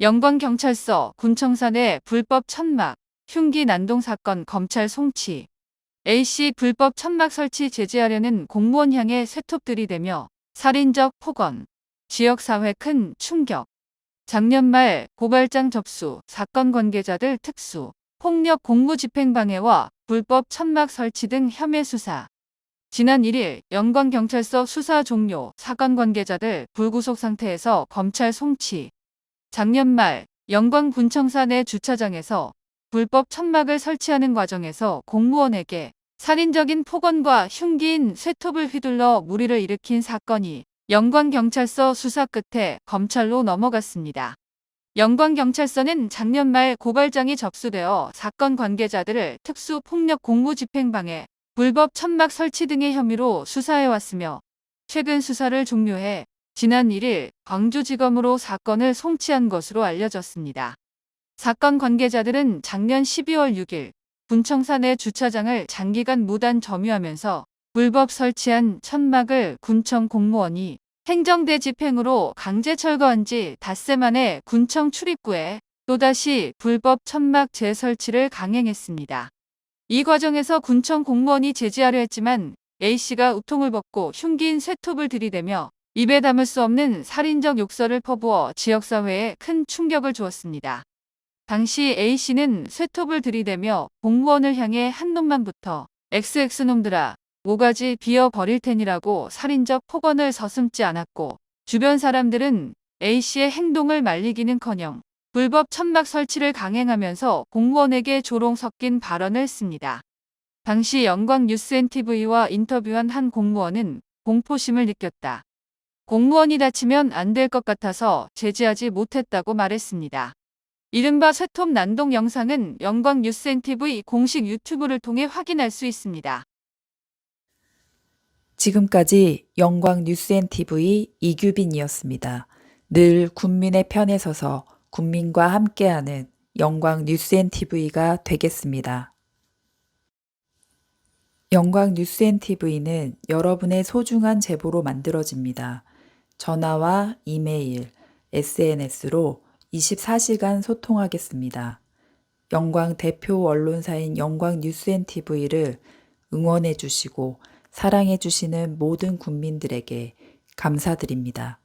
영광경찰서 군청사 내 불법 천막, 흉기 난동 사건 검찰 송치. A씨 불법 천막 설치 제재하려는 공무원 향해 쇠톱 들이대며 살인적 폭언. 지역사회 큰 충격. 작년 말 고발장 접수, 사건 관계자들 특수, 폭력 공무집행방해와 불법 천막 설치 등 혐의 수사. 지난 1일 영광경찰서 수사 종료, 사건 관계자들 불구속 상태에서 검찰 송치. 작년 말 영광 군청사 내 주차장에서 불법 천막을 설치하는 과정에서 공무원에게 살인적인 폭언과 흉기인 쇠톱을 휘둘러 무리를 일으킨 사건이 영광경찰서 수사 끝에 검찰로 넘어갔습니다. 영광경찰서는 작년 말 고발장이 접수되어 사건 관계자들을 특수폭력 공무집행방해, 불법 천막 설치 등의 혐의로 수사해왔으며 최근 수사를 종료해 지난 1일 광주지검으로 사건을 송치한 것으로 알려졌습니다. 사건 관계자들은 작년 12월 6일 군청사 내 주차장을 장기간 무단 점유하면서 불법 설치한 천막을 군청 공무원이 행정대 집행으로 강제 철거한 지 닷새 만에 군청 출입구에 또다시 불법 천막 재설치를 강행했습니다. 이 과정에서 군청 공무원이 제지하려 했지만 A씨가 우통을 벗고 흉기인 쇠톱을 들이대며 입에 담을 수 없는 살인적 욕설을 퍼부어 지역사회에 큰 충격을 주었습니다. 당시 A씨는 쇠톱을 들이대며 공무원을 향해 한 놈만 붙어 XX놈들아 모가지 비어 버릴 테니라고 살인적 폭언을 서슴지 않았고 주변 사람들은 A씨의 행동을 말리기는커녕 불법 천막 설치를 강행하면서 공무원에게 조롱 섞인 발언을 했습니다. 당시 영광 뉴스NTV와 인터뷰한 한 공무원은 공포심을 느꼈다. 공무원이 다치면 안 될 것 같아서 제지하지 못했다고 말했습니다. 이른바 쇠톱 난동 영상은 영광 뉴스NTV 공식 유튜브를 통해 확인할 수 있습니다. 지금까지 영광 뉴스앤TV 이규빈이었습니다. 늘 국민의 편에 서서 국민과 함께하는 영광 뉴스앤TV가 되겠습니다. 영광 뉴스앤TV는 여러분의 소중한 제보로 만들어집니다. 전화와 이메일, SNS로 24시간 소통하겠습니다. 영광 대표 언론사인 영광 뉴스앤TV를 응원해 주시고 사랑해 주시는 모든 국민들에게 감사드립니다.